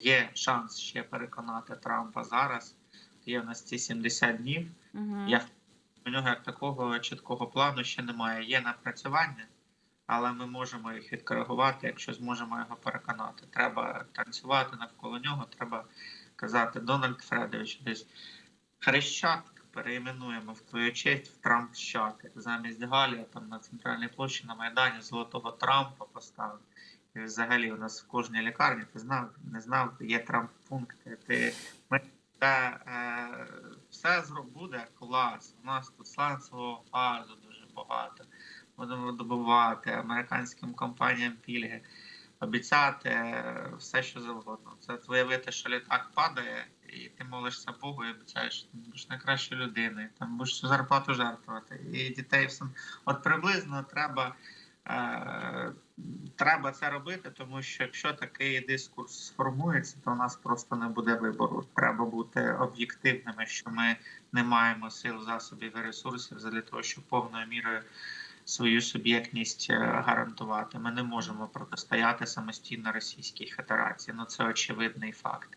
є шанс ще переконати Трампа зараз. Є в нас ці 70 днів. Угу. Я у нього як такого чіткого плану ще немає. Є напрацювання, але ми можемо їх відкоригувати, якщо зможемо його переконати. Треба танцювати навколо нього. Треба казати Дональд Фредович, десь Хрещатик переіменуємо в твою честь в Трамп Щатик. Замість Галія там на центральній площі на Майдані золотого Трампа поставив. Взагалі у нас в кожній лікарні ти знав, не знав, є Трамп пункти. Ти та, е, все буде клас. У нас тут сланцевого газу дуже багато. Будемо добувати американським компаніям пільги, обіцяти е, все, що завгодно. Це виявити, що літак падає, і ти молишся Богу і обіцяєш, що ти будеш найкращою людиною, там будеш всю зарплату жертвувати. І дітей всім. От приблизно треба. Е, Треба це робити, тому що якщо такий дискурс сформується, то у нас просто не буде вибору. Треба бути об'єктивними, що ми не маємо сил, засобів і ресурсів для того, щоб повною мірою свою суб'єктність е, гарантувати. Ми не можемо протистояти самостійно Російській Федерації. Ну це очевидний факт.